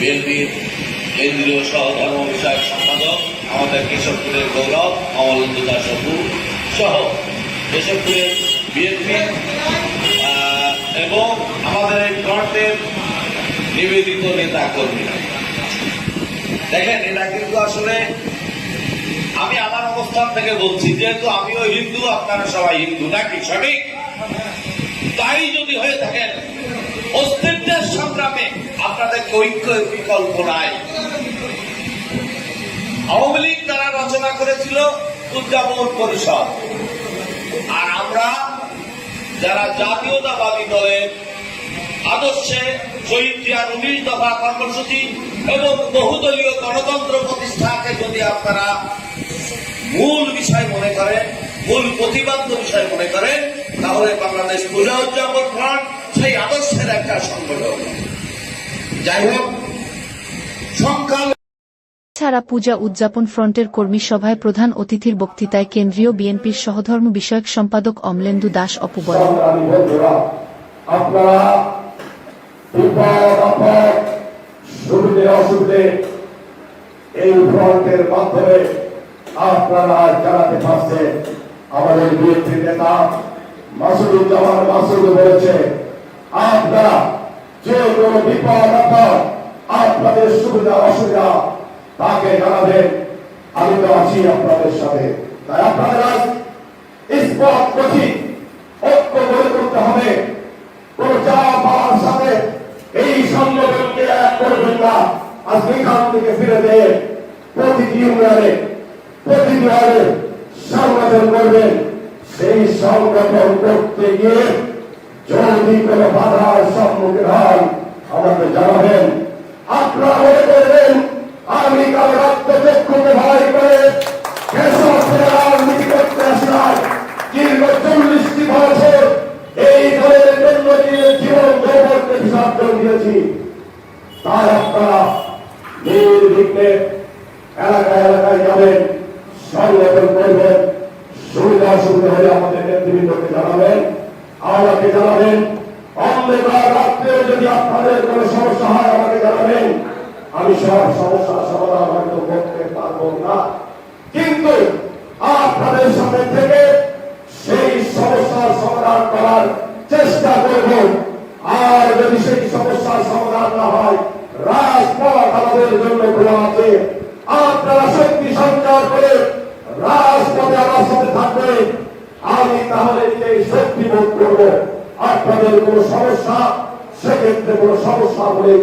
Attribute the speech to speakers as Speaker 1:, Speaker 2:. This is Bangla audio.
Speaker 1: বিএনপির কেন্দ্রীয় সহ ধর্ম বিষয়ক সম্পাদক, আমাদের কেশবপুরের গৌরব অমলেন্দু দাস সহ কেশবপুরের বিএনপি এবং আমাদের এই ফ্রন্টের নিবেদিত নেতা কর্মীরা। দেখেন এটা কিন্তু আসলে আমি আমার অবস্থান থেকে বলছি, যেহেতু আমিও হিন্দু, আপনারা সবাই হিন্দু নাকি, সঠিক? তাই যদি হয়ে থাকেন সংগ্রামে আপনাদের ঐক্য বিকল্প নাই। আওয়ামী লীগ তারা রচনা করেছিল উদযাপন পরিষদ। আর আমরা যারা জাতীয়তাবাদী দলের আদর্শে শহীদ জিয়ার উনিশ দফা কর্মসূচি এবং বহুদলীয় গণতন্ত্র প্রতিষ্ঠাকে যদি আপনারা মূল বিষয় মনে করেন, মূল প্রতিবাদ্য বিষয় মনে করেন, তাহলে বাংলাদেশ পূজা উদযাপন ফ্রন্ট সেই আদর্শের একটা সংগঠন। যাই হোক সংখ্যা
Speaker 2: ছাড়া পূজা উদযাপন ফ্রন্টের কর্মী সভায় প্রধান অতিথির বক্তৃতায় কেন্দ্রীয় বিএনপির সহধর্ম বিষয়ক সম্পাদক অমলেন্দু দাস অপু বলেন
Speaker 3: সংগ্রামী বন্ধুরা আপনারা বিপদ আপদ সুবিধে অসুবিধে এই ফ্রন্টের মাধ্যমে আপনারা জানাতে পারছেন আমাদের বিএনপি নেতা মাসুদুজ্জামান মাসুদ বলেছে আপনারা যে কোনো বিপদ আপদ, আপনাদের সুবিধা, অসুবিধা, তাকে জানাবেন। আমি তো আছি আপনাদের সাথে। তাই আপনাদের আজ স্পট কঠিন। ঐক্য গড়ে তুলতে হবে। সাথে এই সংগঠনকে এক করবেন না আজকে এখান থেকে ফিরে দিয়ে প্রতিটি ইউনিয়নে, প্রতিটি সংগঠন করবেন। সেই সংগঠন করতে গিয়ে যদি কোনো জানাবেন। আপনারা মনে করবেন আমি রক্তচক্ষুকে করে কেশবপুরে রাজনীতি করতে আসলাম এই দলের জন্য দিয়ে জীবন যৌবনকে বিসর্জন দিয়েছি। তাই আপনারা নির্বিঘ্নে এলাকায় এলাকায় যাবেন, সংগঠন করবেন, সুবিধা অসুবিধা জানাবেন। আমাকে জানাবেন? অন্ধকার রাত্রে যদি আপনাদের কোনো সমস্যা হয়, আমাকে জানাবেন। আমি সব সমস্যার সমাধান হয়তো করতে পারব না। কিন্তু আপনাদের সাথে থেকে সেই সমস্যার সমাধান করার চেষ্টা করব। আর যদি সেই সমস্যার সমাধান না হয়, রাজপথ আমাদের জন্য খোলা আছে। বোধ করব আপনাদের কোনো সমস্যা সেক্ষেত্রে কোনো সমস্যা বলেই